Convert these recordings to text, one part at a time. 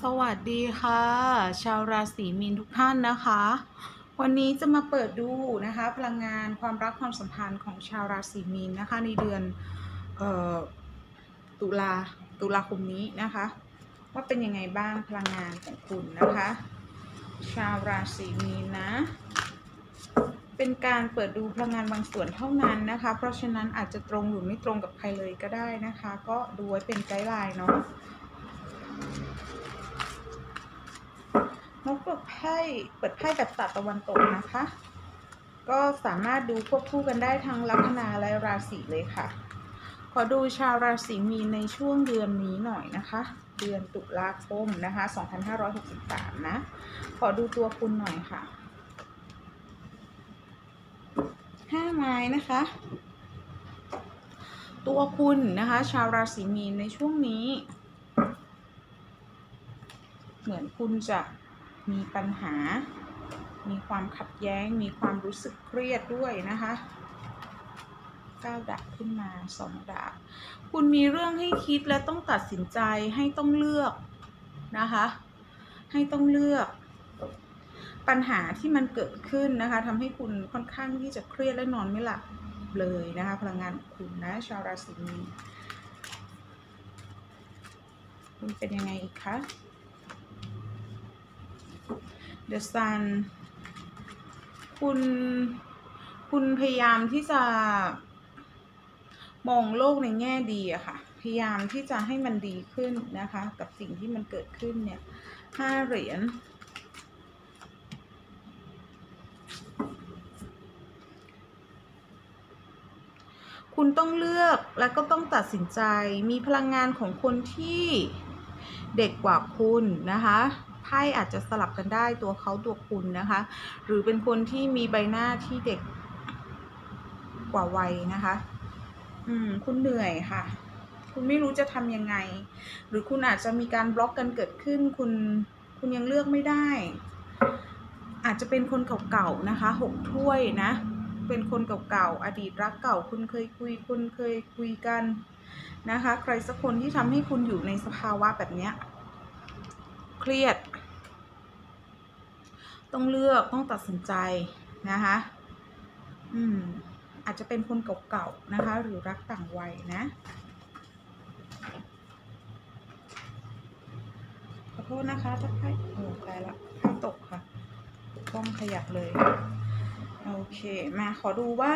สวัสดีค่ะ ชาวราศีมีนทุกท่านนะคะ วันนี้จะมาเปิดดูนะคะพลังงานความรักความสัมพันธ์ของชาวราศีมีนนะคะในเดือนออตุลาตุลาคมนี้นะคะ ว่าเป็นยังไงบ้างพลังงานของคุณนะคะ ชาวราศีมีนนะเป็นการเปิดดูพลังงานบางส่วนเท่านั้นนะคะ เพราะฉะนั้นอาจจะตรงหรือไม่ตรงกับใครเลยก็ได้นะคะ ก็ดูไว้เป็นไกด์ไลน์เนาะ ไพ่เปิดไพ่แบบตัดตะวันตกนะคะ ก็สามารถดูควบคู่กันได้ทั้งลัคนาและราศีเลยค่ะ ขอดูชาวราศีมีนในช่วงเดือนนี้หน่อยนะคะ เดือนตุลาคมนะคะ 2563 นะ ขอดูตัวคุณหน่อยค่ะห้าไม้นะคะ ตัวคุณนะคะ ชาวราศีมีนในช่วงนี้ เหมือนคุณจะ มีปัญหา มีความขัดแย้ง มีความรู้สึกเครียดด้วยนะคะก้าดาบขึ้นมาสองดาบคุณมีเรื่องให้คิดและต้องตัดสินใจให้ต้องเลือกนะคะ ให้ต้องเลือก ปัญหาที่มันเกิดขึ้นนะคะทำให้คุณค่อนข้างที่จะเครียดและนอนไม่หลับเลยนะคะพลังงานของคุณนะชาวราศีมีนคุณเป็นยังไงอีกคะ The Sun คุณคุณพยายามที่จะมองโลกในแง่ดีอะค่ะ พยายามที่จะให้มันดีขึ้นนะคะ กับสิ่งที่มันเกิดขึ้นเนี่ยห้าเหรียญคุณต้องเลือกและก็ต้องตัดสินใจมีพลังงานของคนที่เด็กกว่าคุณนะคะ พ่อาจจะสลับกันได้ตัวเขาตัวคุณนะคะ หรือเป็นคนที่มีใบหน้าที่เด็กกว่าวัยนะคะ อืม คุณเหนื่อยค่ะ คุณไม่รู้จะทำยังไง หรือคุณอาจจะมีการบล็อกกันเกิดขึ้น คุณคุณยังเลือกไม่ได้ อาจจะเป็นคนเก่าๆนะคะหกถ้วยนะ เป็นคนเก่าๆอดีตรักเก่า คุณเคยคุย คุณเคยคุยกันนะคะ ใครสักคนที่ทำให้คุณอยู่ในสภาวะแบบเนี้ยเครียด ต้องเลือกต้องตัดสินใจนะคะอืมอาจจะเป็นคนเก่าๆนะคะ หรือรักต่างวัยนะขอโทษนะคะถ้าไพ่โอ้ตายละไพ่ตกค่ะต้องขยับเลย โอเค มาขอดูว่า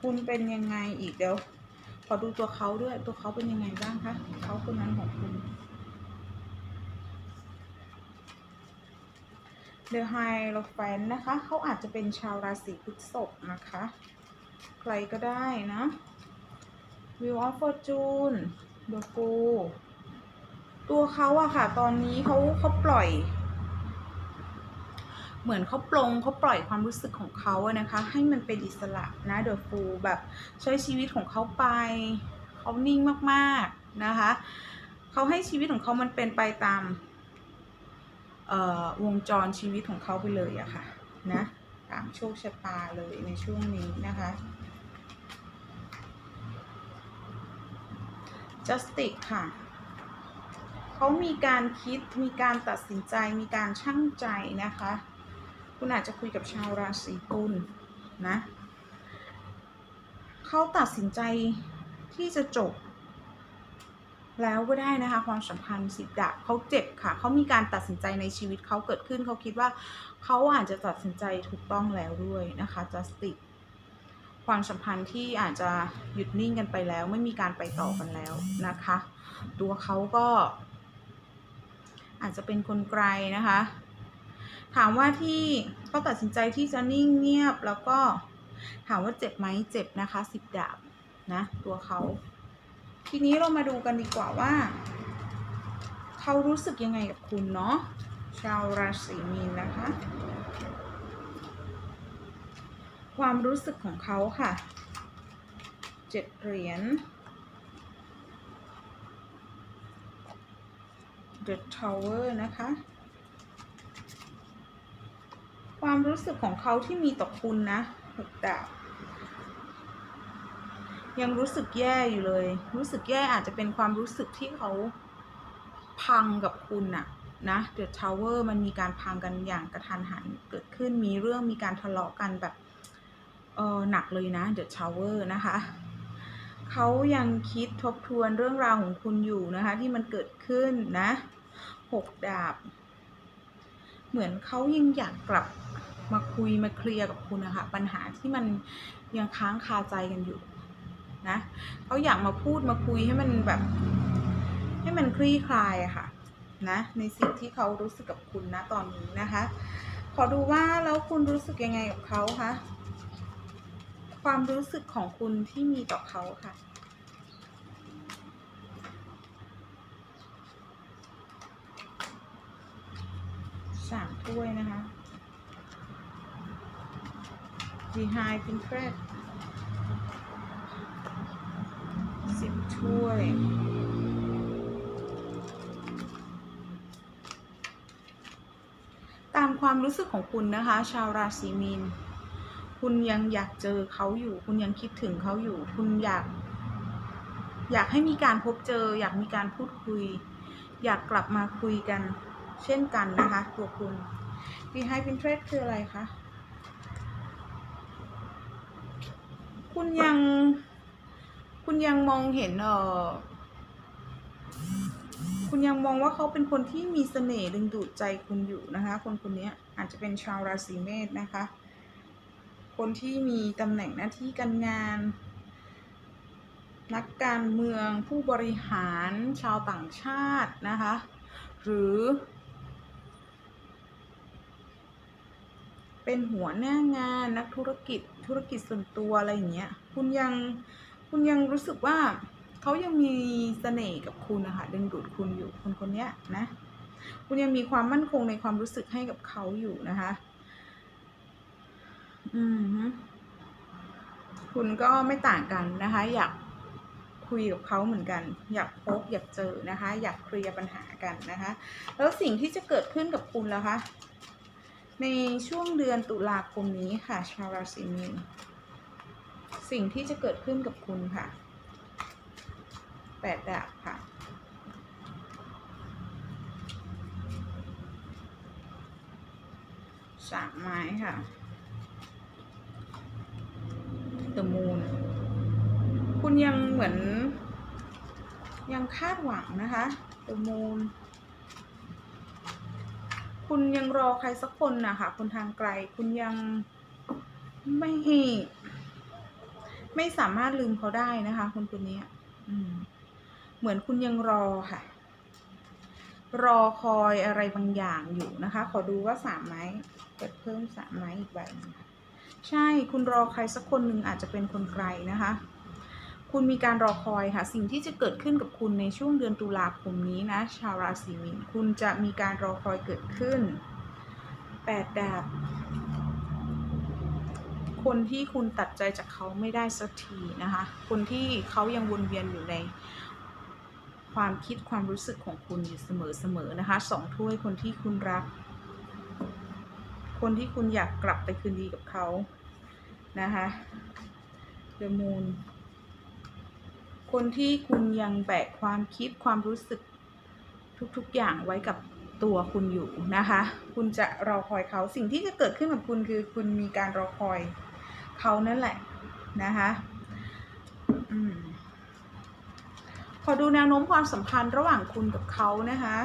คุณเป็นยังไงอีกเดี๋ยว ขอดูตัวเขาด้วย ตัวเขาเป็นยังไงบ้างคะเขาคนนั้นของคุณ The Hierophant นะคะ เขาอาจจะเป็นชาวราศีพฤษภนะคะ ใครก็ได้นะ Wheel of Fortune The Fool ตัวเขาอะค่ะ ตอนนี้เขาเขาปล่อย เหมือนเขาปลงเขาปล่อยความรู้สึกของเขาอะนะคะ ให้มันเป็นอิสระนะเดอะฟูแบบใช้ชีวิตของเขาไป เขานิ่งมากๆนะคะ เขาให้ชีวิตของเขามันเป็นไปตาม วงจรชีวิตของเขาไปเลยอะค่ะนะตามโชคชะตาเลยในช่วงนี้นะคะ justice ค่ะเขามีการคิดมีการตัดสินใจมีการชั่งใจนะคะ คุณอาจจะคุยกับชาวราศีตุลนะเขาตัดสินใจที่จะจบ แล้วก็ได้นะคะความสัมพันธ์สิบดาบเขาเจ็บค่ะเขามีการตัดสินใจในชีวิตเขาเกิดขึ้นเขาคิดว่าเขาอาจจะตัดสินใจถูกต้องแล้วด้วยนะคะ justice ความสัมพันธ์ที่อาจจะหยุดนิ่งกันไปแล้ว ไม่มีการไปต่อกันแล้วนะคะ ตัวเขาก็ อาจจะเป็นคนไกลนะคะ ถามว่าที่เขาตัดสินใจที่จะนิ่งเงียบแล้วก็ถามว่าเจ็บไหมเจ็บนะคะสิบดาบนะตัวเขา ทีนี้เรามาดูกันดีกว่าว่า เขารู้สึกยังไงกับคุณเนาะชาวราศีมีนนะคะ ความรู้สึกของเขาค่ะเจ็ดเหรียญ The Tower นะคะ ความรู้สึกของเขาที่มีต่อคุณนะหกดาบ ยังรู้สึกแย่อยู่เลย รู้สึกแย่อาจจะเป็นความรู้สึกที่เขาพังกับคุณน่ะนะเดอะทาวเวอร์มันมีการพังกันอย่างกระทันหันเกิดขึ้นมีเรื่องมีการทะเลาะกันแบบเออหนักเลยนะเดอะทาวเวอร์นะคะเขายังคิดทบทวนเรื่องราวของคุณอยู่นะคะ ที่มันเกิดขึ้นนะหกดาบ เหมือนเขายังอยากกลับมาคุยมาเคลียร์กับคุณนะคะ ปัญหาที่มันยังค้างคาใจกันอยู่ นะเขาอยากมาพูดมาคุยให้มันแบบ ให้มันคลี่คลายอะค่ะนะในสิ่งที่เขารู้สึกกับคุณนะตอนนี้นะคะ ขอดูว่าแล้วคุณรู้สึกยังไงกับเขาคะความรู้สึกของคุณที่มีต่อเขาค่ะสามถ้วยนะคะ behind Pinterest สิบถ้วย ตามความรู้สึกของคุณนะคะ ชาวราศีมีน คุณยังอยากเจอเขาอยู่ คุณยังคิดถึงเขาอยู่ คุณอยาก อยากให้มีการพบเจอ อยากมีการพูดคุย อยากกลับมาคุยกัน เช่นกันนะคะ ตัวคุณ Behind Pinterest คืออะไรคะ คุณยัง คุณยังมองเห็นเออคุณยังมองว่าเขาเป็นคนที่มีเสน่ห์ดึงดูดใจคุณอยู่นะคะ คนคนนี้อาจจะเป็นชาวราศีเมษนะคะ คนที่มีตำแหน่งหน้าที่การงาน นักการเมืองผู้บริหารชาวต่างชาตินะคะ หรือ เป็นหัวหน้างานนักธุรกิจธุรกิจส่วนตัวอะไรอย่างเงี้ยคุณยัง คุณยังรู้สึกว่าเขายังมีเสน่ห์กับคุณนะคะดึงดูดคุณอยู่คนคนนี้นะ คุณยังมีความมั่นคงในความรู้สึกให้กับเขาอยู่นะคะ อืมคุณก็ไม่ต่างกันนะคะ อยากคุยกับเขาเหมือนกัน อยากพบอยากเจอนะคะ อยากเคลียร์ปัญหากันนะคะ แล้วสิ่งที่จะเกิดขึ้นกับคุณแล่ะคะในช่วงเดือนตุลาคมนี้ค่ะ ชาวราศีมีน สิ่งที่จะเกิดขึ้นกับคุณค่ะแปดดาบค่ะ สามไม้ค่ะ The Moon คุณยังเหมือน ยังคาดหวังนะคะ The Moon คุณยังรอใครสักคนนะคะคนทางไกล คุณยังไม่ ไม่สามารถลืมเขาได้นะคะ คนคนนี้เหมือนคุณยังรอค่ะ รอคอยอะไรบางอย่างอยู่นะคะ ขอดูว่าสามไม้เปิดเพิ่มสามไม้อีกใบหนึ่งใช่คุณรอใครสักคนหนึ่งอาจจะเป็นคนไกลนะคะ คุณมีการรอคอยค่ะ สิ่งที่จะเกิดขึ้นกับคุณในช่วงเดือนตุลาคมนี้นะ ชาวราศีมีนคุณจะมีการรอคอยเกิดขึ้นแปดดาบ คนที่คุณตัดใจจากเขาไม่ได้สักทีนะคะ คนที่เขายังวนเวียนอยู่ในความคิดความรู้สึกของคุณอยู่เสมอๆนะคะสองถ้วยคนที่คุณรัก คนที่คุณอยากกลับไปคืนดีกับเขานะคะ The Moon คนที่คุณยังแบกความคิดความรู้สึกทุกๆอย่างไว้กับตัวคุณอยู่นะคะ คุณจะรอคอยเขาสิ่งที่จะเกิดขึ้นกับคุณคือคุณมีการรอคอย เขานั่นแหละนะคะอืมขอดูแนวโน้มความสัมพันธ์ระหว่างคุณกับเขานะคะ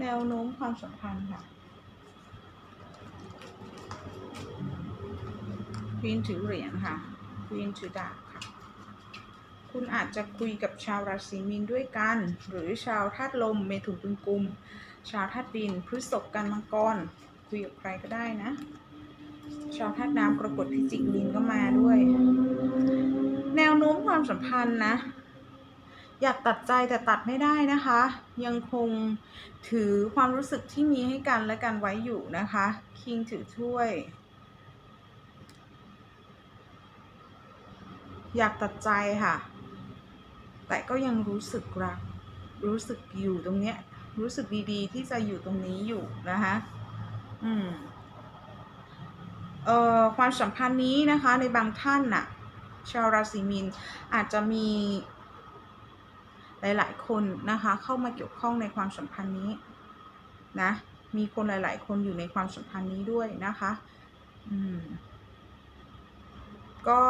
แนวโน้มความสัมพันธ์ค่ะ ควีนถือเหรียญค่ะ ควีนถือดาบค่ะ คุณอาจจะคุยกับชาวราศีมีนด้วยกัน หรือชาวธาตุลม เมถุนตุลกุม ชาวธาตุดิน พฤษภกันมังกร คุยกับใครก็ได้นะ ชาวธาตุน้ำกรกฎพิจิกมีนก็มาด้วย แนวโน้มความสัมพันธ์นะ อยากตัดใจแต่ตัดไม่ได้นะคะ ยังคงถือความรู้สึกที่มีให้กันและกันไว้อยู่นะคะ คิงถือถ้วย อยากตัดใจค่ะ แต่ก็ยังรู้สึกรัก รู้สึกอยู่ตรงเนี้ย รู้สึกดีๆ ที่จะอยู่ตรงนี้อยู่นะคะ อืม ความสัมพันธ์นี้นะคะในบางท่านน่ะชาวราศีมีนอาจจะมีหลาย ๆ คนนะคะเข้ามาเกี่ยวข้องในความสัมพันธ์นี้นะมีคนหลาย ๆ คนอยู่ในความสัมพันธ์นี้ด้วยนะคะอืมก็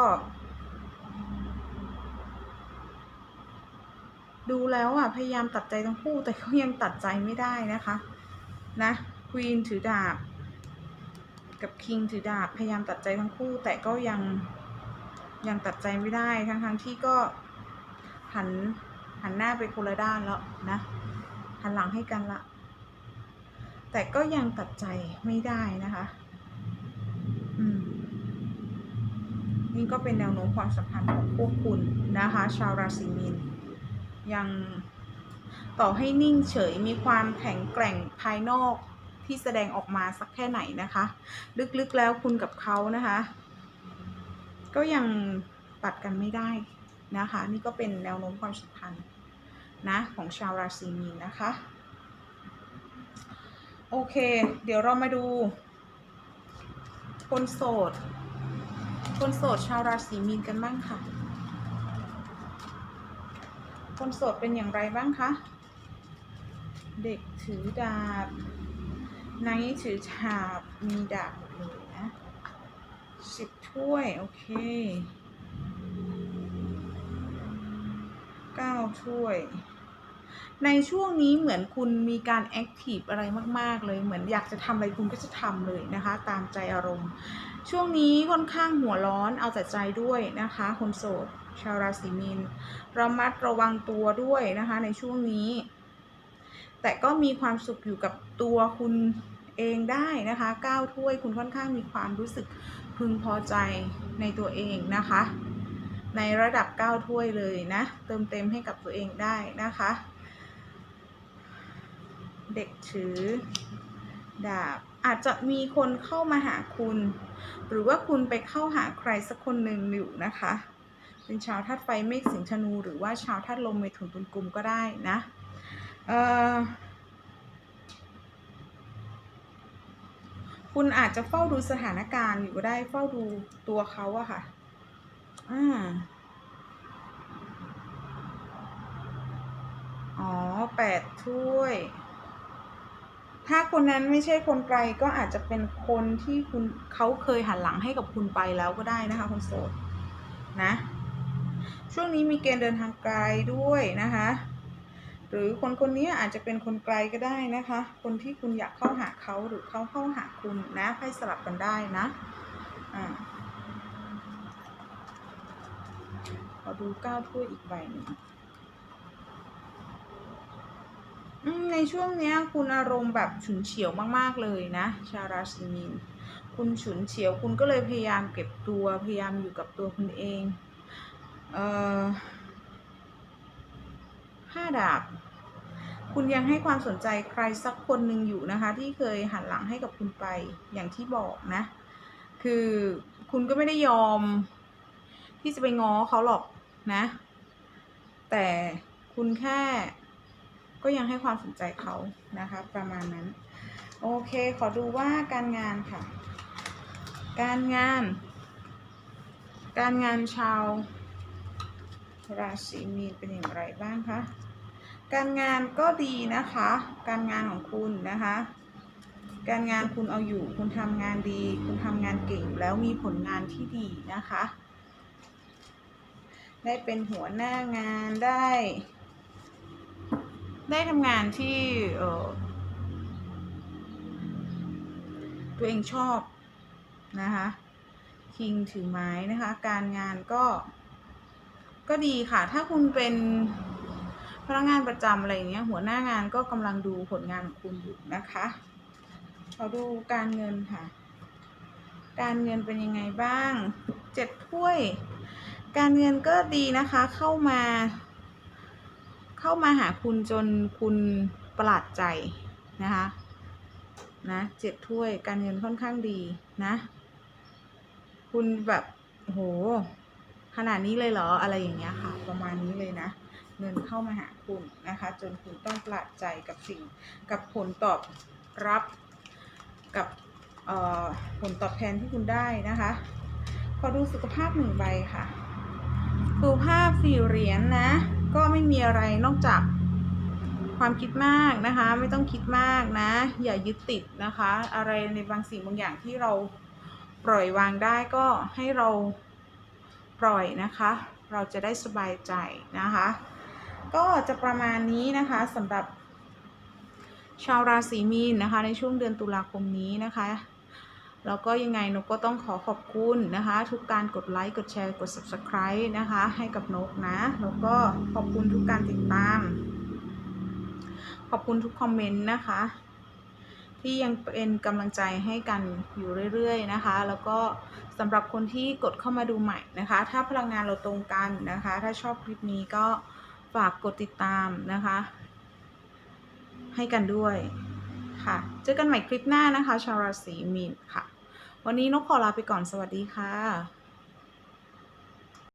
ดูแล้วอะพยายามตัดใจทั้งคู่แต่เขายังตัดใจไม่ได้นะคะ นะควีนถือดาบ กับคิงถือดาบพยายามตัดใจทั้งคู่ แต่ก็ยังยังตัดใจไม่ได้ทั้งทั้งๆที่ก็หันหันหน้าไปคนละด้านแล้วนะ หันหลังให้กันละ แต่ก็ยังตัดใจไม่ได้นะคะ อืมนี่ก็เป็นแนวโน้มความสัมพันธ์ของพวกคุณนะคะ ชาวราศีมีนยังต่อให้นิ่งเฉยมีความแข็งแกร่งภายนอก ที่แสดงออกมาสักแค่ไหนนะคะ ลึกๆแล้วคุณกับเขานะคะ ก็ยังตัดกันไม่ได้นะคะ นี่ก็เป็นแนวโน้มความสัมพันธ์นะของชาวราศีมีนนะคะ โอเค เดี๋ยวเรามาดู คนโสด คนโสดชาวราศีมีนกันบ้างค่ะ คนโสดเป็นอย่างไรบ้างคะ เด็กถือดาบ ไนท์ถือฉาบมีดาบหมดเลยนะสิบถ้วย โอเคเก้าถ้วย ในช่วงนี้เหมือนคุณมีการแอคทีฟอะไรมาก ๆ เลย เหมือนอยากจะทำอะไรคุณก็จะทำเลยนะคะ ตามใจอารมณ์ ช่วงนี้ค่อนข้างหัวร้อนเอาแต่ใจด้วยนะคะ คนโสด ชาวราศีมีนระมัดระวังตัวด้วยนะคะ ในช่วงนี้แต่ก็มีความสุขอยู่กับตัวคุณ เองได้นะคะก้าวถ้วยคุณค่อนข้างมีความรู้สึกพึงพอใจในตัวเองนะคะ ในระดับก้าวถ้วยเลยนะ เติมเต็มให้กับตัวเองได้นะคะ เด็กถือดาบอาจจะมีคนเข้ามาหาคุณ หรือว่าคุณไปเข้าหาใครสักคนหนึ่งอยู่นะคะ เป็นชาวธาตุไฟเมฆสิงห์ธนู หรือว่าชาวธาตุลมเมถุนตุลกลุ่มก็ได้นะ เอ่อ คุณอาจจะเฝ้าดูสถานการณ์อยู่ก็ได้เฝ้าดูตัวเขาอะค่ะ อ่า อ๋อแปดถ้วย ถ้าคนนั้นไม่ใช่คนไกลก็อาจจะเป็นคนที่คุณเขาเคยหันหลังให้กับคุณไปแล้วก็ได้นะคะคนโสดนะ ช่วงนี้มีเกณฑ์เดินทางไกลด้วยนะคะ หรือคนคนนี้อาจจะเป็นคนไกลก็ได้นะคะ คนที่คุณอยากเข้าหาเขาหรือเขาเข้าหาคุณนะให้สลับกันได้นะอ่าขอดูเก้าถ้วยอีกใบหนึ่งในช่วงนี้คุณอารมณ์แบบฉุนเฉียวมาก ๆ เลยนะ ชาวราศีมีนคุณฉุนเฉียวคุณก็เลยพยายามเก็บตัวพยายามอยู่กับตัวคุณเอง เอ่อ ห้าดาบ คุณยังให้ความสนใจใครสักคนหนึ่งอยู่นะคะ ที่เคยหันหลังให้กับคุณไปอย่างที่บอกนะ คือคุณก็ไม่ได้ยอม ที่จะไปง้อเขาหรอกนะ แต่คุณแค่ก็ยังให้ความสนใจเขานะคะ ประมาณนั้น โอเค ขอดูว่าการงานค่ะ การงาน การงานชาวราศีมีนเป็นอย่างไรบ้างคะ การงานก็ดีนะคะ การงานของคุณนะคะ การงานคุณเอาอยู่ คุณทำงานดี คุณทำงานเก่งแล้วมีผลงานที่ดีนะคะ ได้เป็นหัวหน้างานได้ ได้ทำงานที่เออตัวเองชอบนะคะคิงถือไม้นะคะ การงานก็ ก็ดีค่ะ ถ้าคุณเป็น พนักงานประจำอะไรอย่างเงี้ยหัวหน้างานก็กำลังดูผลงานของคุณอยู่นะคะขอดูการเงินค่ะ การเงินเป็นยังไงบ้างเจ็ดถ้วย การเงินก็ดีนะคะเข้ามา เข้ามาหาคุณจนคุณประหลาดใจนะคะนะเจ็ดถ้วยการเงินค่อนข้างดีนะ คุณแบบโหขนาดนี้เลยเหรออะไรอย่างเงี้ยค่ะ ประมาณนี้เลยนะ เงินเข้ามาหาคุณนะคะ จนคุณต้องประหลาดใจกับสิ่งกับผลตอบรับกับผลตอบแทนที่คุณได้นะคะ ขอดูสุขภาพหนึ่งใบค่ะ สุขภาพสี่เหรียญนนะ ก็ไม่มีอะไรนอกจากความคิดมากนะคะ ไม่ต้องคิดมากนะ อย่ายึดติดนะคะ อะไรในบางสิ่งบางอย่างที่เราปล่อยวางได้ก็ให้เราปล่อยนะคะ เราจะได้สบายใจนะคะ ก็จะประมาณนี้นะคะสำหรับชาวราศีมีนนะคะในช่วงเดือนตุลาคมนี้นะคะแล้วก็ยังไงนกก็ต้องขอขอบคุณนะคะ ทุกการกดไลค์กดแชร์กด subscribe นะคะ ให้กับนกนะ แล้วก็ขอบคุณทุกการติดตาม ขอบคุณทุกคอมเมนต์นะคะ ที่ยังเป็นกำลังใจให้กันอยู่เรื่อยๆนะคะ แล้วก็สำหรับคนที่กดเข้ามาดูใหม่นะคะ ถ้าพลังงานเราตรงกันนะคะ ถ้าชอบคลิปนี้ก็ ฝากกดติดตามนะคะ ให้กันด้วยค่ะ เจอกันใหม่คลิปหน้านะคะ ชาวราศีมีนค่ะ วันนี้นกขอลาไปก่อนสวัสดีค่ะ